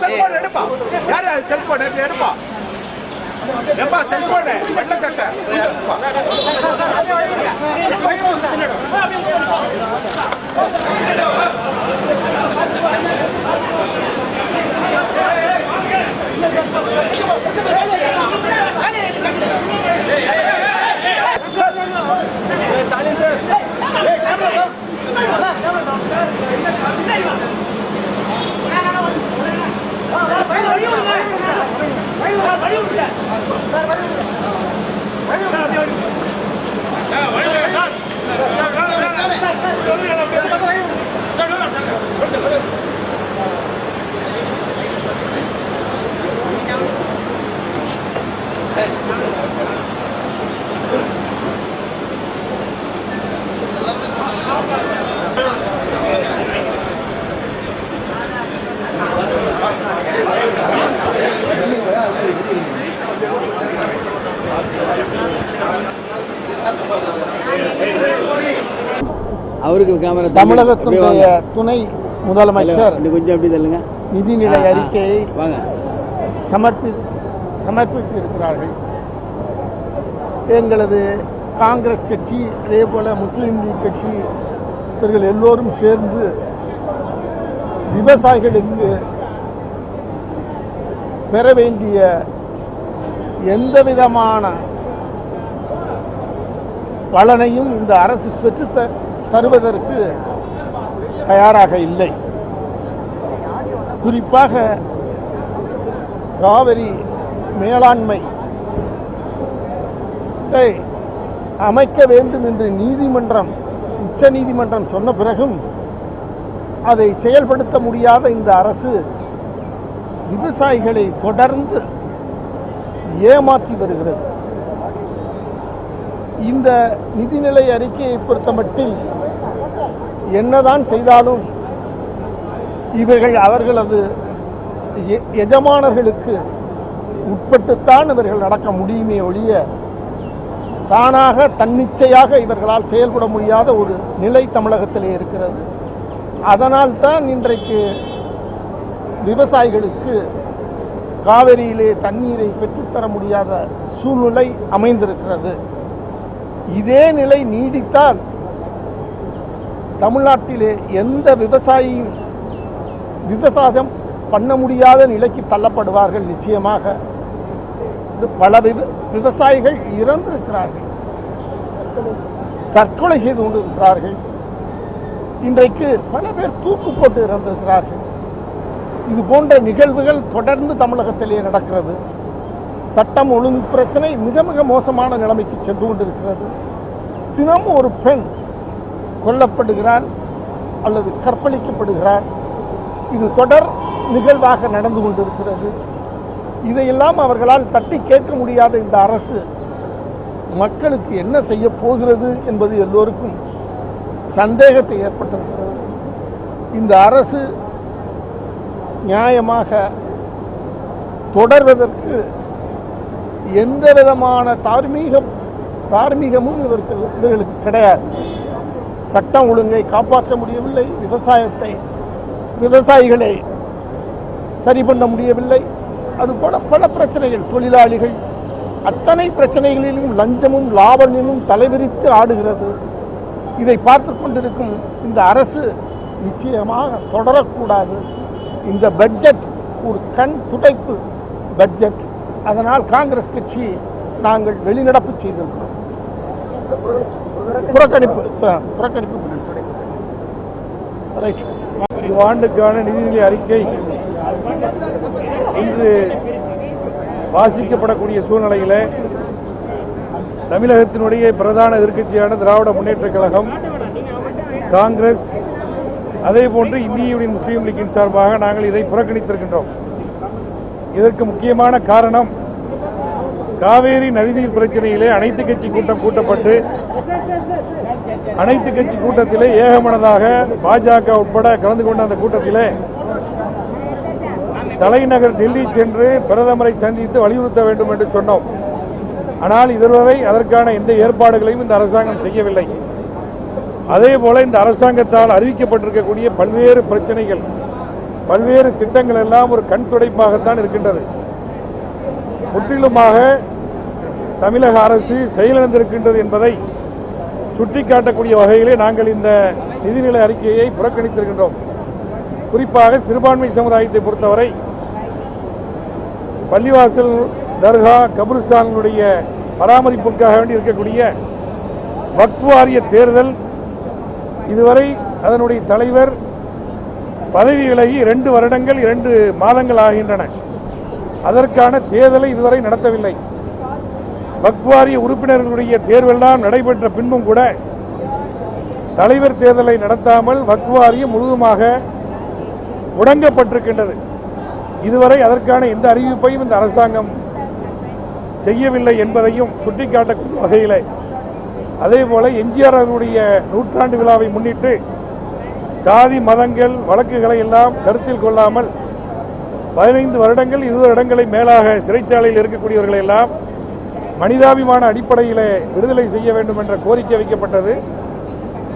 Cellphone எடுப்பா. யாரு cellphone எடுப்பா எப்பா செல்போன் வெள்ள சட்டை. அவருக்கு கேமரா தமிழகத்தினுடைய துணை முதலமைச்சர் கொஞ்சம் அப்படி தள்ளுங்க. நிதிநிலை. அறிக்கையை வாங்க. சமர்ப்பி சமர்ப்பித்திருக்கிறார்கள். எங்களது காங்கிரஸ் கட்சி அதே போல முஸ்லீம் லீக் கட்சி இவர்கள் எல்லோரும் சேர்ந்து விவசாயிகளுக்கு பெற வேண்டிய எந்த விதமான பலனையும் இந்த அரசு பெற்று த- தருவதற்கு தயாராக இல்லை. குறிப்பாக காவிரி மேலாண்மை அமைக்க வேண்டும் என்று நீதிமன்றம் உச்ச நீதிமன்றம் சொன்ன பிறகும் அதை செயல்படுத்த முடியாத இந்த அரசு விவசாயிகளை தொடர்ந்து ஏமாற்றி வருகிறது. இந்த நிதிநிலை அறிக்கையை பொறுத்தமட்டில் என்னதான் செய்தாலும் இவர்கள் அவர்களது எ- எஜமானர்களுக்கு உட்பட்டுத்தான் இவர்கள் நடக்க முடியுமே ஒழிய தானாக தன்னிச்சையாக இவர்களால் செயல்பட முடியாத ஒரு நிலை தமிழகத்திலே இருக்கிறது. அதனால் தான் இன்றைக்கு விவசாயிகளுக்கு காவிரியிலே தண்ணீரை பெற்றுத்தர முடியாத சூழ்நிலை அமைந்திருக்கிறது. இதே நிலை நீடித்தால் தமிழ்நாட்டிலே எந்த விவசாயியும் விவசாயம் பண்ண முடியாத நிலைக்கு தள்ளப்படுவார்கள் நிச்சயமாக. இது பல விவ- விவசாயிகள் இறந்திருக்கிறார்கள். தற்கொலை செய்து கொண்டிருக்கிறார்கள். இன்றைக்கு பல பேர் தூக்கு போட்டு இறந்திருக்கிறார்கள். இது போன்ற நிகழ்வுகள் தொடர்ந்து தமிழகத்திலே நடக்கிறது. சட்டம் ஒழுங்கு பிரச்சனை மிக மிக மோசமான நிலைமைக்கு சென்று கொண்டிருக்கிறது. தினமும் ஒரு பெண் கொல்லப்படுகிறார் அல்லது கற்பழிக்கப்படுகிறார் இது தொடர் நிகழ்வாக நடந்து கொண்டிருக்கிறது. இதையெல்லாம் அவர்களால் தட்டி கேட்க முடியாத இந்த அரசு மக்களுக்கு என்ன செய்ய போகிறது என்பது எல்லோருக்கும் சந்தேகத்தை ஏற்பட்டிருக்கிறது. இந்த அரசு நியாயமாக தொடர்வதற்கு எந்த விதமான தார்மீகம் தார்மீகமும் இவர்கள் இவர்களுக்கு கிடையாது. சட்டம் ஒழுங்கை காப்பாற்ற முடியவில்லை. விவசாயத்தை விவசாயிகளை சரி பண்ண முடியவில்லை. அதுபோல பல பிரச்சனைகள். தொழிலாளிகள் அத்தனை பிரச்சனைகளிலும் லஞ்சமும் லாபமும் தலைவிரித்து ஆடுகிறது. இதை பார்த்து கொண்டிருக்கும் இந்த அரசு நிச்சயமாக தொடரக்கூடாது. இந்த பட்ஜெட் ஒரு கண் துடைப்பு பட்ஜெட். அதனால் காங்கிரஸ் கட்சி நாங்கள் வெளிநடப்பு செய்திருக்கிறோம். புறக்கணிப்பு. புறக்கணிப்பு. ரைட் இவ்வாண்டுக்கான நிதிநிலை அறிக்கை. இன்று வாசிக்கப்படக்கூடிய சூழ்நிலையில் தமிழகத்தினுடைய பிரதான எதிர்க்கட்சியான திராவிட முன்னேற்றக் கழகம் காங்கிரஸ் அதே போன்று இந்திய யூனியன் முஸ்லீம் லீக்கின் சார்பாக நாங்கள் இதை புறக்கணித்திருக்கின்றோம். இதற்கு முக்கியமான காரணம் காவேரி நதிநீர் பிரச்சனையிலே அனைத்து கட்சி கூட்டம் கூட்டப்பட்டு அனைத்து கட்சி கூட்டத்திலே ஏகமனதாக பாஜக உட்பட கலந்து கொண்ட அந்த கூட்டத்திலே தலைநகர் டெல்லி சென்று பிரதமரை சந்தித்து வலியுறுத்த வேண்டும் என்று சொன்னோம். ஆனால் இதுவரை அதற்கான எந்த ஏற்பாடுகளையும் இந்த அரசாங்கம் செய்யவில்லை. அதே போல இந்த அரசாங்கத்தால் அறிவிக்கப்பட்டிருக்கக்கூடிய பல்வேறு பிரச்சனைகள் பல்வேறு திட்டங்கள் எல்லாம் ஒரு கண் துடைப்பாகத்தான் இருக்கின்றது. முற்றிலுமாக தமிழக அரசு செயலிழந்திருக்கின்றது என்பதை சுட்டிக்காட்டக்கூடிய வகையிலே நாங்கள் இந்த நிதிநிலை அறிக்கையை புறக்கணித்திருக்கின்றோம். குறிப்பாக சிறுபான்மை சமுதாயத்தை பொறுத்தவரை பள்ளிவாசல் தர்கா கபிரிஸ்தான்களுடைய பராமரிப்புக்காக வேண்டி இருக்கக்கூடிய வக்ஃப் வாரிய தேர்தல் இதுவரை அதனுடைய தலைவர் பதவி விலகி இரண்டு வருடங்கள் இரண்டு மாதங்கள் ஆகின்றன. அதற்கான தேர்தலை இதுவரை நடத்தவில்லை. பக்வாரிய உறுப்பினர்களுடைய தேர்வெல்லாம் நடைபெற்ற பின்பும் கூட தலைவர் தேர்தலை நடத்தாமல் வக்வாரியம் முழுவதுமாக முடங்கப்பட்டிருக்கின்றது. இதுவரை அதற்கான எந்த அறிவிப்பையும் இந்த அரசாங்கம் செய்யவில்லை என்பதையும் சுட்டிக்காட்டக்கூடிய வகையில். அதே போல எம்ஜிஆர் அவர்களுடைய நூற்றாண்டு விழாவை முன்னிட்டு சாதி மதங்கள் வழக்குகளை எல்லாம் கருத்தில் கொள்ளாமல் பதினைந்து வருடங்கள் இருபது வருடங்களை மேலாக சிறைச்சாலையில் இருக்கக்கூடியவர்களை எல்லாம் மனிதாபிமான அடிப்படையிலே விடுதலை செய்ய வேண்டும் என்ற கோரிக்கை வைக்கப்பட்டது.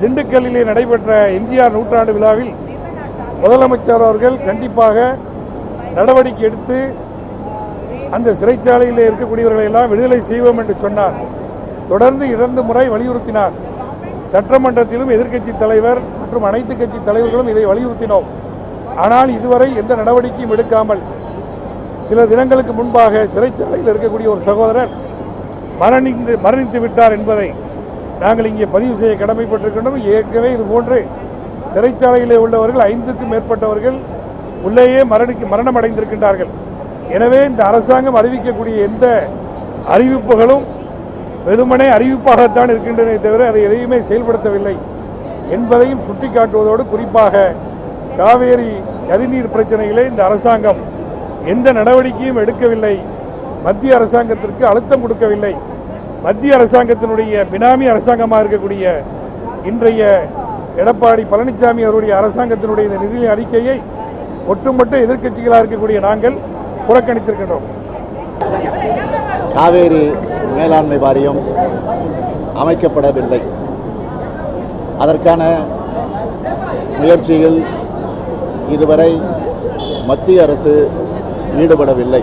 திண்டுக்கல்லிலே நடைபெற்ற எம்ஜிஆர் நூற்றாண்டு விழாவில் முதலமைச்சர் அவர்கள் கண்டிப்பாக நடவடிக்கை எடுத்து அந்த சிறைச்சாலையில் இருக்கக்கூடியவர்களை எல்லாம் விடுதலை செய்வோம் என்று சொன்னார். தொடர்ந்து இரண்டு முறை வலியுறுத்தினார். சட்டமன்றத்திலும் எதிர்க்கட்சி தலைவர் மற்றும் அனைத்து கட்சி தலைவர்களும் இதை வலியுறுத்தினோம். ஆனால் இதுவரை எந்த நடவடிக்கையும் எடுக்காமல் சில தினங்களுக்கு முன்பாக சிறைச்சாலையில் இருக்கக்கூடிய ஒரு சகோதரர் மரணிந்து மரணித்து விட்டார் என்பதை நாங்கள் இங்கே பதிவு செய்ய கடமைப்பட்டிருக்கின்றோம். ஏற்கனவே இது போன்று சிறைச்சாலையிலே உள்ளவர்கள் ஐந்துக்கும் மேற்பட்டவர்கள் உள்ளேயே மரணிக்கு மரணம் அடைந்திருக்கின்றார்கள் எனவே இந்த அரசாங்கம் அறிவிக்கக்கூடிய எந்த அறிவிப்புகளும் வெறுமனே அறிவிப்பாகத்தான் இருக்கின்றனே தவிர அதை எதையுமே செயல்படுத்தவில்லை என்பதையும் சுட்டிக்காட்டுவதோடு குறிப்பாக காவேரி நதிநீர் பிரச்சனையிலே இந்த அரசாங்கம் எந்த நடவடிக்கையும் எடுக்கவில்லை. மத்திய அரசாங்கத்திற்கு அழுத்தம் கொடுக்கவில்லை. மத்திய அரசாங்கத்தினுடைய பினாமி அரசாங்கமாக இருக்கக்கூடிய இன்றைய எடப்பாடி பழனிசாமி அவருடைய அரசாங்கத்தினுடைய இந்த நிதி அறிக்கையை ஒட்டுமொத்த எதிர்க்கட்சிகளாக இருக்கக்கூடிய நாங்கள் புறக்கணித்திருக்கின்றோம். காவேரி மேலாண்மை வாரியம் அமைக்கப்படவில்லை. அதற்கான முயற்சியில் இதுவரை மத்திய அரசு ஈடுபடவில்லை.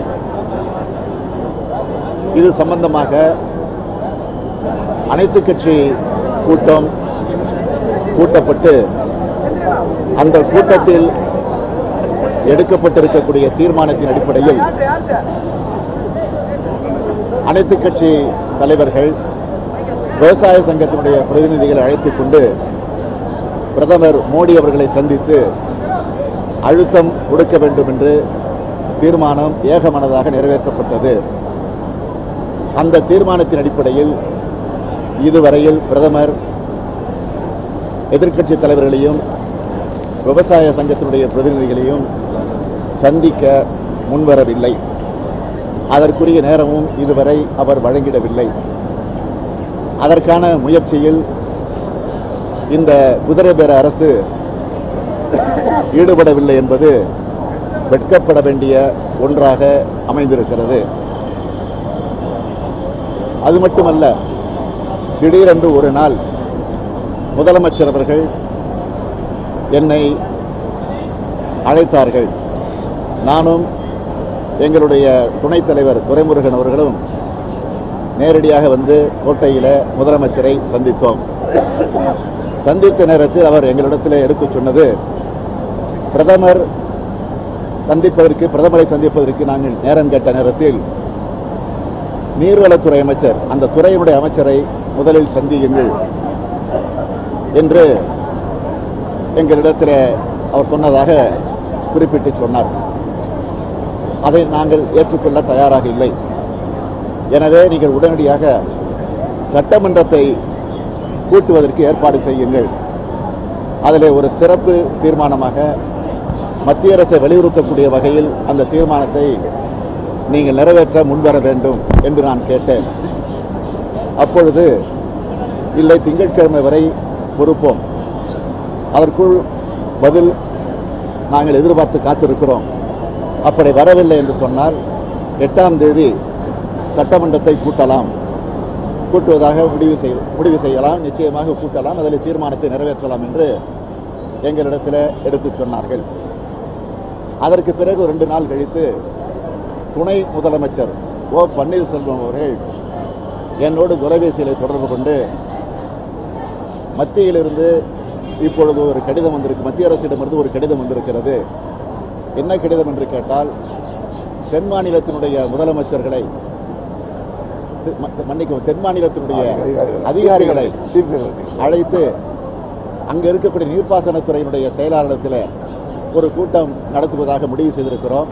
இது சம்பந்தமாக அனைத்து கட்சி கூட்டம் கூட்டப்பட்டு அந்த கூட்டத்தில் எடுக்கப்பட்டிருக்கக்கூடிய தீர்மானத்தின் அடிப்படையில் அனைத்து கட்சி தலைவர்கள் விவசாய சங்கத்தினுடைய பிரதிநிதிகளை அழைத்துக் கொண்டு பிரதமர் மோடி அவர்களை சந்தித்து அழுத்தம் கொடுக்க வேண்டும் என்று தீர்மானம் ஏகமனதாக நிறைவேற்றப்பட்டது. அந்த தீர்மானத்தின் அடிப்படையில் இதுவரையில் பிரதமர் எதிர்க்கட்சி தலைவர்களையும் விவசாய சங்கத்தினுடைய பிரதிநிதிகளையும் சந்திக்க முன்வரவில்லை. அதற்குரிய நேரமும் இதுவரை அவர் வழங்கிடவில்லை. அதற்கான முயற்சியில் இந்த குதிரை பேர அரசு ஈடுபடவில்லை என்பது வெட்கப்பட வேண்டிய ஒன்றாக அமைந்திருக்கிறது. அது மட்டுமல்ல திடீரென்று ஒரு நாள் முதலமைச்சர் அவர்கள் என்னை அழைத்தார்கள். நானும் எங்களுடைய துணைத் தலைவர் துரைமுருகன் அவர்களும் நேரடியாக வந்து கோட்டையில் முதலமைச்சரை சந்தித்தோம். சந்தித்த நேரத்தில் அவர் எங்களிடத்தில் எடுத்துச் சொன்னது பிரதமர் சந்திப்பதற்கு பிரதமரை சந்திப்பதற்கு நாங்கள் நேரம் கேட்ட நேரத்தில் நீர்வளத்துறை அமைச்சர் அந்த துறையினுடைய அமைச்சரை முதலில் சந்தியுங்கள் என்று எங்களிடத்தில் அவர் சொன்னதாக குறிப்பிட்டு சொன்னார். அதை நாங்கள் ஏற்றுக்கொள்ள தயாராக இல்லை. எனவே நீங்கள் உடனடியாக சட்டமன்றத்தை கூட்டுவதற்கு ஏற்பாடு செய்யுங்கள். அதில் ஒரு சிறப்பு தீர்மானமாக மத்திய அரசை வலியுறுத்தக்கூடிய வகையில் அந்த தீர்மானத்தை நீங்கள் நிறைவேற்ற முன்வர வேண்டும் என்று நான் கேட்டேன். அப்பொழுது இல்லை திங்கட்கிழமை வரை பொறுப்போம். அதற்குள் பதில் நாங்கள் எதிர்பார்த்து காத்திருக்கிறோம். அப்படி வரவில்லை என்று சொன்னால் எட்டாம் தேதி சட்டமன்றத்தை கூட்டலாம். கூட்டுவதாக முடிவு செய் முடிவு செய்யலாம். நிச்சயமாக கூட்டலாம். அதில் தீர்மானத்தை நிறைவேற்றலாம் என்று எங்களிடத்தில் எடுத்துச் சொன்னார்கள். அதற்கு பிறகு ரெண்டு நாள் கழித்து துணை முதலமைச்சர் ஓ பன்னீர்செல்வம் அவர்கள் என்னோடு தொலைபேசியில் தொடர்பு கொண்டு மத்தியிலிருந்து இப்பொழுது ஒரு கடிதம் வந்திருக்கு மத்திய அரசிடமிருந்து ஒரு கடிதம் வந்திருக்கிறது. என்ன கடிதம் என்று கேட்டால் தென் மாநிலத்தினுடைய முதலமைச்சர்களை தி- ம- மன்னிக்கவும் தென் மாநிலத்தினுடைய அதிகாரிகளை அழைத்து அங்க இருக்கக்கூடிய நீர்ப்பாசனத்துறையினுடைய செயலாளரத்தில் ஒரு கூட்டம் நடத்துவதாக முடிவு செய்திருக்கிறோம்.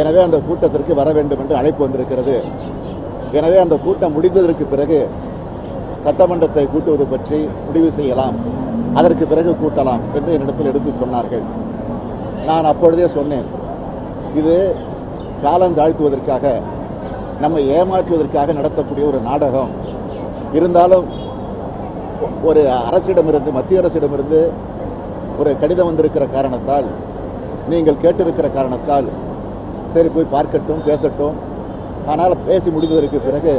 எனவே அந்த கூட்டத்திற்கு வர வேண்டும் என்று அழைப்பு வந்திருக்கிறது. எனவே அந்த கூட்டம் முடிந்ததற்கு பிறகு சட்டமன்றத்தை கூட்டுவது பற்றி முடிவு செய்யலாம். அதற்கு பிறகு கூட்டலாம் என்று என்னிடத்தில் எடுத்து சொன்னார்கள். நான் அப்பொழுதே சொன்னேன் இது காலம் தாழ்த்துவதற்காக நம்மை ஏமாற்றுவதற்காக நடத்தக்கூடிய ஒரு நாடகம். இருந்தாலும் ஒரு அரசிடமிருந்து மத்திய அரசிடமிருந்து ஒரு கடிதம் வந்திருக்கிற காரணத்தால் நீங்கள் கேட்டிருக்கிற காரணத்தால் சரி போய் பார்க்கட்டும் பேசட்டும். ஆனால் பேசி முடிந்ததற்கு பிறகு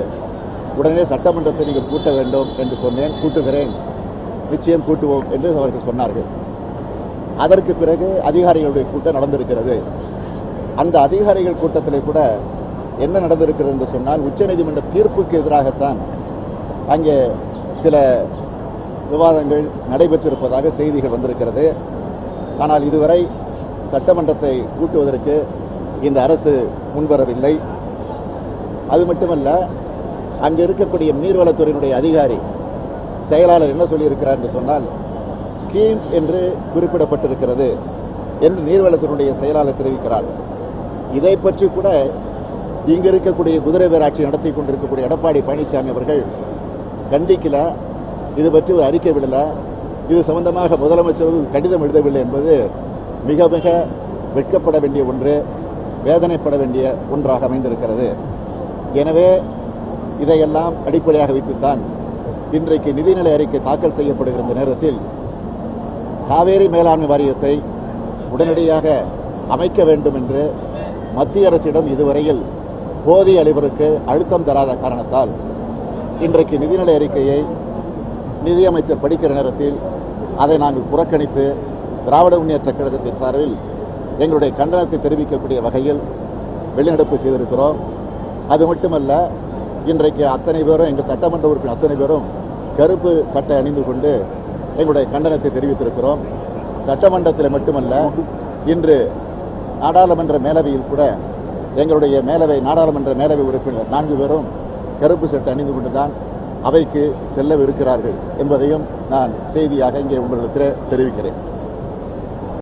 உடனே சட்டமன்றத்தை நீங்கள் கூட்ட வேண்டும் என்று சொன்னேன் கூட்டுகிறேன். நிச்சயம் கூட்டுவோம் என்று அவர்கள் சொன்னார்கள். அதற்கு பிறகு அதிகாரிகளுடைய கூட்டம் நடந்திருக்கிறது. அந்த அதிகாரிகள் கூட்டத்தில் கூட என்ன நடந்திருக்கிறது என்று சொன்னால் உச்சநீதிமன்ற தீர்ப்புக்கு எதிராகத்தான் அங்கே சில விவாதங்கள் நடைபெற்றிருப்பதாக செய்திகள் வந்திருக்கிறது. ஆனால் இதுவரை சட்டமன்றத்தை கூட்டுவதற்கு இந்த அரசு முன்வரவில்லை. அது மட்டுமல்ல அங்கு இருக்கக்கூடிய நீர்வளத்துறையினுடைய அதிகாரி செயலாளர் என்ன சொல்லியிருக்கிறார் என்று சொன்னால் ஸ்கீம் என்று குறிப்பிடப்பட்டிருக்கிறது என்று நீர்வளத்தினுடைய செயலாளர் தெரிவிக்கிறார். இதை பற்றி கூட இங்கு இருக்கக்கூடிய குதிரை பேராட்சி நடத்தி கொண்டிருக்கக்கூடிய எடப்பாடி பழனிசாமி அவர்கள் கண்டிக்கல. இது பற்றி ஒரு அறிக்கை விடலை. இது சம்பந்தமாக முதலமைச்சர் கடிதம் எழுதவில்லை என்பது மிக மிக வெட்கப்பட வேண்டிய ஒன்று வேதனைப்பட வேண்டிய ஒன்றாக அமைந்திருக்கிறது. எனவே இதையெல்லாம் அடிப்படையாக வைத்துத்தான் இன்றைக்கு நிதிநிலை அறிக்கை தாக்கல் செய்யப்படுகிற இந்த நேரத்தில் காவேரி மேலாண்மை வாரியத்தை உடனடியாக அமைக்க வேண்டும் என்று மத்திய அரசிடம் இதுவரையில் போதிய அளவிற்கு அழுத்தம் தராத காரணத்தால் இன்றைக்கு நிதிநிலை அறிக்கையை நிதியமைச்சர் படிக்கிற நேரத்தில் அதை நாங்கள் புறக்கணித்து திராவிட முன்னேற்ற கழகத்தின் சார்பில் எங்களுடைய கண்டனத்தை தெரிவிக்கக்கூடிய வகையில் வெளிநடப்பு செய்திருக்கிறோம். அது மட்டுமல்ல இன்றைக்கு அத்தனை பேரும் எங்கள் சட்டமன்ற உறுப்பினர் அத்தனை பேரும் கருப்பு சட்டை அணிந்து கொண்டு எங்களுடைய கண்டனத்தை தெரிவித்திருக்கிறோம். சட்டமன்றத்தில் மட்டுமல்ல இன்று நாடாளுமன்ற மேலவையில் கூட எங்களுடைய மேலவை நாடாளுமன்ற மேலவை உறுப்பினர் நான்கு பேரும் கருப்பு சட்டை அணிந்து கொண்டுதான் அவைக்கு செல்லவிருக்கிறார்கள் என்பதையும் நான் செய்தியாக இங்கே உங்களிடத்தில் தெரிவிக்கிறேன்.